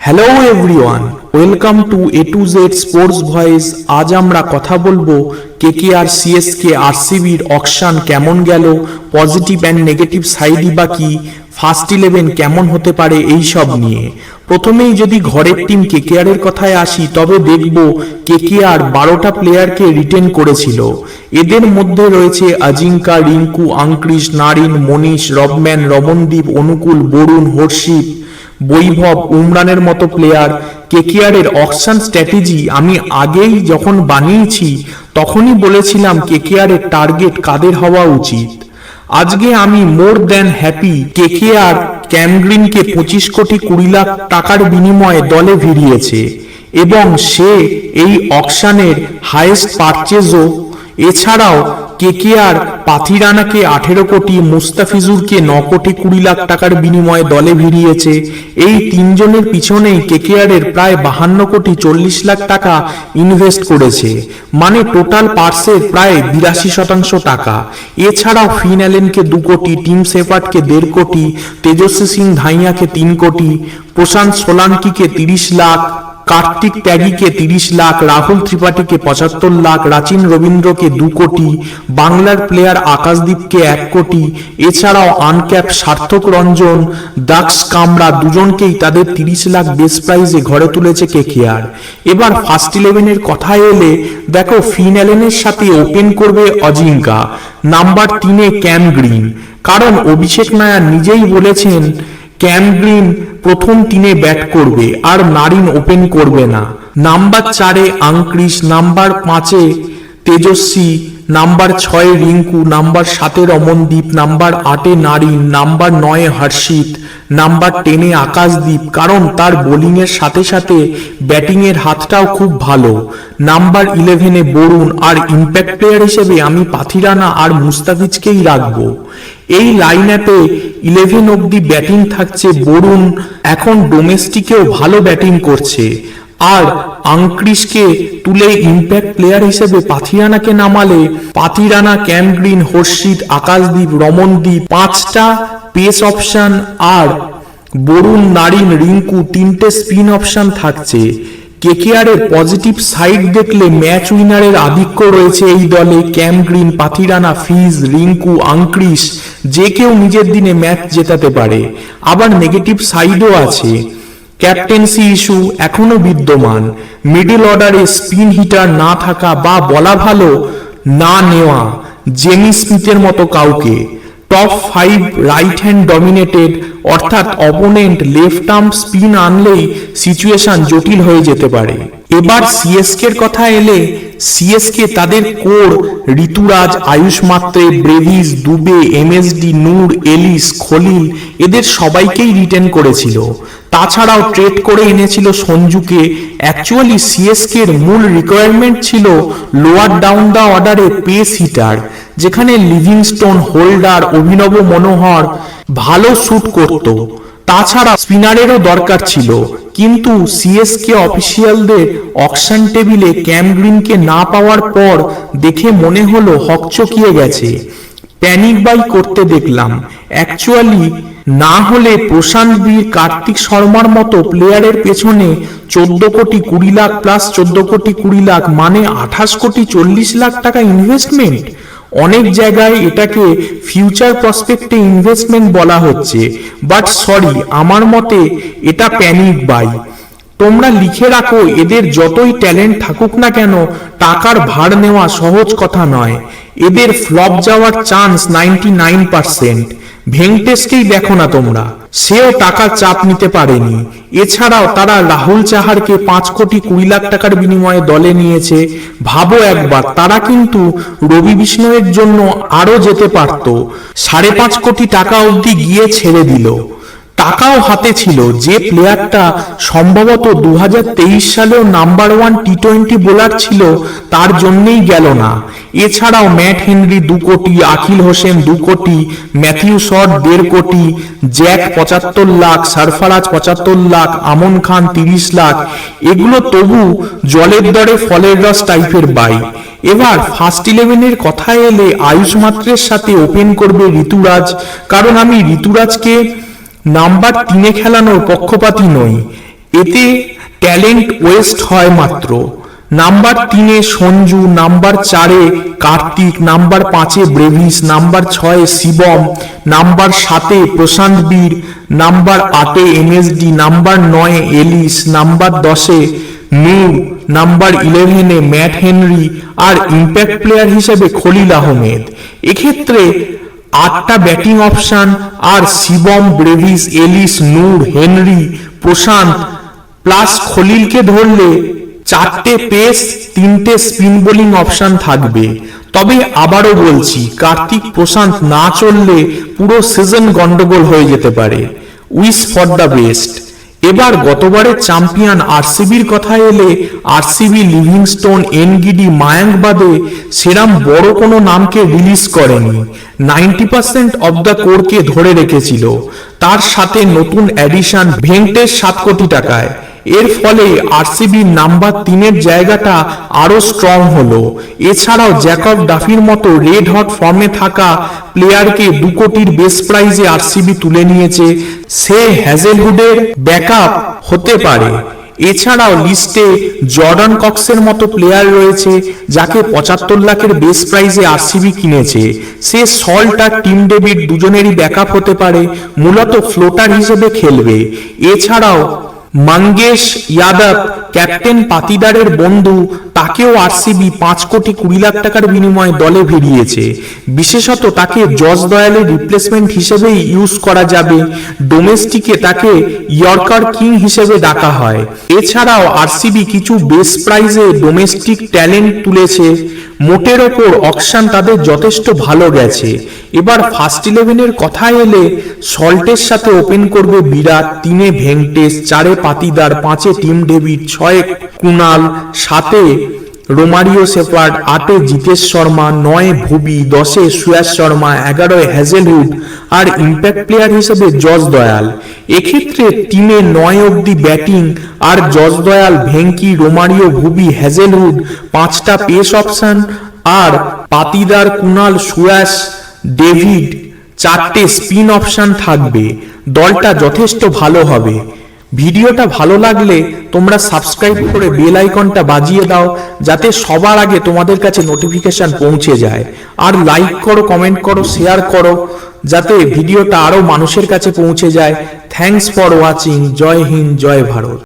Hello everyone welcome to A to Z sports voice আজ আমরা কথা বলব কে কে আর সিএসকে আরসিবির অকশান কেমন গেল পজিটিভ অ্যান্ড নেগেটিভ সাইডই বা কি ফার্স্ট ইলেভেন কেমন হতে পারে এই সব নিয়ে। প্রথমেই যদি ঘরের টিম কে কেকেআর এর কথায় আসি, তবে দেখব কেকেআর বারোটা প্লেয়ারকে রিটেন করেছিল। এদের মধ্যে রয়েছে আজিঙ্কা, রিঙ্কু আঙ্ক্রিস নারিন, মনীষ, রবম্যান, রমনদীপ, অনুকূল, বরুণ, হর্ষিত। বৈভব উমরানের মতো প্লেয়ার কেকেআরের অকশন স্ট্র্যাটেজি আমি আগেই যখন বানিয়েছি, তখনই বলেছিলাম কেকেআরের টার্গেট কাদের হওয়া উচিত। আজকে আমি মোর দ্যান হ্যাপি কেকেআর ক্যামগ্রিনকে পঁচিশ কোটি কুড়ি লাখ টাকার বিনিময়ে দলে ভিড়িয়েছে এবং সে এই অকশানের হায়েস্ট পারচেজও এছাড়াও কেকেআর পাথিরানাকে আঠেরো কোটি, মুস্তাফিজুরকে ন কোটি কুড়ি লাখ টাকার বিনিময়ে দলে ভিড়িয়েছে। এই তিনজনের পিছনেই কেকেআর এর প্রায় বাহান্ন কোটি চল্লিশ লাখ টাকা ইনভেস্ট করেছে। মানে টোটাল পার্সের প্রায় বিরাশি শতাংশ টাকা। এছাড়াও ফিন অ্যালেনকে দু কোটি, টিম সেফার্টকে দেড় কোটি, তেজস্বী সিং ধাইয়াকে তিন কোটি, প্রশান্ত সোলাঙ্কিকে তিরিশ লাখ কার্তিক ত্যাগীকে তিরিশ লাখ, রাহুল ত্রিপাঠীকে পঁচাত্তর লাখ, রাচিন রবীন্দ্রকে দু কোটি, বাংলার প্লেয়ার আকাশদীপকে এক কোটি, এছাড়াও আনক্যাপ সার্থক রঞ্জন দাক্স কামরা দুজনকেই তাদের তিরিশ লাখ বেস প্রাইজে ঘরে তুলেছে কেকেআর। এবার ফার্স্ট ইলেভেনের কথায় এলে, দেখো ফিন সাথে ওপেন করবে অজিঙ্কা, নাম্বার তিনে ক্যাম গ্রিন, কারণ অভিষেক নায়ার নিজেই বলেছেন ক্যাম গ্রিন প্রথম তিনে ব্যাট করবে আর নারিন ওপেন করবে না। নাম্বার চারে আংক্রিস নাম্বার পাঁচে তেজস্বী, নাম্বার ছয়ে রিঙ্কু, নাম্বার সাতে রমনদীপ, নাম্বার আটে নারিন, নাম্বার নয়ে হর্ষিত, নাম্বার টেনে আকাশদীপ। কারণ তার বোলিংয়ের সাথে সাথে ব্যাটিংয়ের হাতটাও খুব ভালো। নাম্বার ইলেভেনে বরুণ আর ইম্প্যাক্ট প্লেয়ার হিসেবে আমি পাথিরানা আর মুস্তাফিজকেই রাখব। এই লাইন অ্যাপে ইলেভেন অব্দি ব্যাটিং থাকছে বরুণ, এখন ডোমেস্টিকেও ভালো ব্যাটিং করছে। আর আংক্রিসকে তুলে ইম্প্যাক্ট প্লেয়ার হিসেবে পাথিরানাকে নামালে পাথিরানা, ক্যামগ্রিন, হর্ষিত, আকাশদীপ, রমনদীপ, পাঁচটা পেস অপশন আর বরুণ, নারিন, রিঙ্কু তিনটে স্পিন অপশন থাকছে। কেকেআর এর পজিটিভ সাইড দেখলে ম্যাচ উইনারের আধিক্য রয়েছে এই দলে। Cam Green Pathirana, Fizz, Rinku Angkrish যে কেউ নিজের দিনে ম্যাচ জেতাতে পারে। আবার নেগেটিভ সাইডও আছে। ক্যাপ্টেন্সি ইস্যু এখনও বিদ্যমান। মিডল অর্ডারে স্পিন হিটার না থাকা বা বলা ভালো না নেওয়া জেমি স্মিথের মতো কাউকে। Top five right hand dominated অর্থাৎ অপোনেন্ট লেফট আর্ম স্পিন আনলেই সিচুয়েশন জটিল হয়ে যেতে পারে। এবার সিএসকের কথা এলে সিএসকে তাদের core, Ruturaj, Ayush Mhatre, Brevis, Dube MSD Noor, Ellis, Khaleel, এদের সবাইকেই রিটেন করেছিল। তাছাড়াও ট্রেড করে এনেছিল সঞ্জুকে। অ্যাকচুয়ালি সিএসকে এর মূল রিকোয়ারমেন্ট ছিল লোয়ার ডাউন দা অর্ডারে পেস হিটার যেখানে লিভিংস্টোন হোল্ডার অভিনব মনোহর ভালো শুট করত। তাছাড়া স্পিনারেরও দরকার ছিল। কিন্তু সিএসকে অফিসিয়ালদের অকশন টেবিলে ক্যাম গ্রিনকে না পাওয়ার পর দেখে মনে হলো হকচকিয়ে গেছে। প্যানিক বাই করতে দেখলাম। অ্যাকচুয়ালি না হলে প্রশান্ত বীর কার্তিক শর্মার মতো প্লেয়ারের পেছনে চোদ্দ কোটি কুড়ি লাখ প্লাস চোদ্দ কোটি কুড়ি লাখ মানে আঠাশ কোটি চল্লিশ লাখ টাকা ইনভেস্টমেন্ট অনেক জায়গায় এটাকে ফিউচার প্রসপেক্টে ইনভেস্টমেন্ট বলা হচ্ছে। বাট সরি আমার মতে এটা প্যানিক বাই তোমরা লিখে রাখো, এদের যতই ট্যালেন্ট থাকুক না কেন, টাকার ভার নেওয়া সহজ কথা নয়। এদের ফ্লপ যাওয়ার চান্স নাইনটি নাইন পার্সেন্ট ভেঙ্কটেশকেই দেখো না তোমরা। সেও টাকার চাপ নিতে পারেনি। এছাড়াও তারা রাহুল চাহারকে পাঁচ কোটি কুড়ি লাখ টাকার বিনিময়ে দলে নিয়েছে। ভাবো একবার, তারা কিন্তু রবি বিষ্ণয়ের জন্য আরও যেতে পারত। সাড়ে পাঁচ কোটি টাকা অবধি গিয়ে ছেড়ে দিল। টাকাও হাতে ছিল যে প্লেয়ারটা সম্ভবত দু হাজার তেইশ সালেও number one T twenty bowler ছিল, তার জন্যেই গেল না। এছাড়াও ম্যাট হেনরি দু কোটি, আখিল হোসেন দু কোটি, ম্যাথিউ শট দেড় কোটি, জ্যাক পঁচাত্তর লাখ, সারফারাজ পঁচাত্তর লাখ, আমন খান তিরিশ লাখ, এগুলো তবু জলের দরে ফলের রস টাইপের বাই। এবার ফার্স্ট ইলেভেনের কথা এলে আয়ুষ মাত্রের সাথে ওপেন করবে ঋতুরাজ, কারণ আমি ঋতুরাজকে নাম্বার তিনে খেলানোর পক্ষপাতী নই। এতে ট্যালেন্ট ওয়েস্ট হয় মাত্র। নাম্বার তিনে সঞ্জু, নাম্বার চারে কার্তিক, নাম্বার পাঁচে ব্রেভিস, নাম্বার ছয়ে শিবম, নাম্বার সাতে প্রশান্ত বীর, নাম্বার আটে এমএসডি, নাম্বার নয়ে এলিস, নাম্বার দশে নূর নাম্বার ইলেভেনে ম্যাট হেনরি আর ইম্প্যাক্ট প্লেয়ার হিসেবে খলিল আহমেদ। এক্ষেত্রে আটটা ব্যাটিং অপশন আর Shivam, Brevis, Ellis, Noor, Henry, Prashant, plus খলিলকে ধরলে চারটে পেস, তিনটে স্পিন বোলিং অপশন থাকবে। তবে আবারও বলছি, কার্তিক প্রশান্ত না চললে পুরো সিজন গন্ডগোল হয়ে যেতে পারে। Wish for the best. এবার গতবারের চ্যাম্পিয়ন আরসিবির কথা এলে আরসিবি লিভিংস্টোন, এনগিডি মায়াঙ্ক বাদে সেরাম বড় কোনো নামকে রিলিজ করেনি। নাইনটি পার্সেন্ট অব দ্য কোরকে ধরে রেখেছিল। তার সাথে নতুন অ্যাডিশন ভেঙ্কটেশ সাত কোটি টাকায়। এর ফলে আরসিবির নাম্বার তিনের জায়গাটা আরও স্ট্রং হলো। এছাড়াও জ্যাকব ডাফির মতো রেড হট ফর্মে থাকা প্লেয়ারকে দু কোটির বেস প্রাইজে আরসিবি তুলে নিয়েছে। সে হ্যাজেলহুডের ব্যাকআপ হতে পারে। এছাড়াও লিস্টে জর্ডান কক্সের মতো প্লেয়ার রয়েছে, যাকে পঁচাত্তর লাখের বেস প্রাইজে আরসিবি কিনেছে। সে সল্ট আর টিম ডেভিড দুজনেরই ব্যাকআপ হতে পারে, মূলত ফ্লোটার হিসেবে খেলবে। এছাড়াও মঙ্গেশ ইয়াদব ক্যাপ্টেন পাতিদারের বন্ধু তাকেও আরসিবি পাঁচ কোটি কুড়ি লাখ টাকার বিনিময়ে দলে ভিড়িয়েছে। বিশেষত তাকে জজ দয়ালের রিপ্লেসমেন্ট হিসেবেই ইউজ করা যাবে। ডোমেস্টিকে তাকে ইয়র্কার কিং হিসেবে ডাকা হয়। এছাড়াও আরসিবি কিছু বেস প্রাইজে ডোমেস্টিক ট্যালেন্ট তুলেছে। মোটের ওপর অকশান তাদের যথেষ্ট ভালো গেছে। এবার ফার্স্ট ইলেভেনের কথা এলে সল্টের সাথে ওপেন করবে বিরাট, তিনে ভেঙ্কটেশ, চারে পাতিদার, পাঁচে টিম ডেভিড, ছয়ে কুনাল, সাতে রোমারিও সেফার্ড আটে জিতেশ শর্মা, নয়ে ভুবি, দশে সুয়াস শর্মা, এগারোয় হ্যাজেলহুড আর ইম্প্যাক্ট প্লেয়ার হিসেবে জজ দয়াল। এক্ষেত্রে টিমে নয় অবধি ব্যাটিং আর জজ দয়াল, ভেঙ্কি, রোমারিও, ভুবি হ্যাজেলহুড পাঁচটা পেস অপশন আর পাতিদার কুনাল, সুয়াস, ডেভিড, চারটে স্পিন অপশন থাকবে। দলটা যথেষ্ট ভালো হবে। ভিডিওটা ভালো লাগলে তোমরা সাবস্ক্রাইব করে বেল আইকনটা বাজিয়ে দাও, যাতে সবার আগে তোমাদের কাছে নোটিফিকেশন পৌঁছে যায়। আর লাইক করো কমেন্ট করো শেয়ার করো, যাতে ভিডিওটা আরও মানুষের কাছে পৌঁছে যায়। থ্যাংকস ফর ওয়াচিং জয় হিন্দ, জয় ভারত।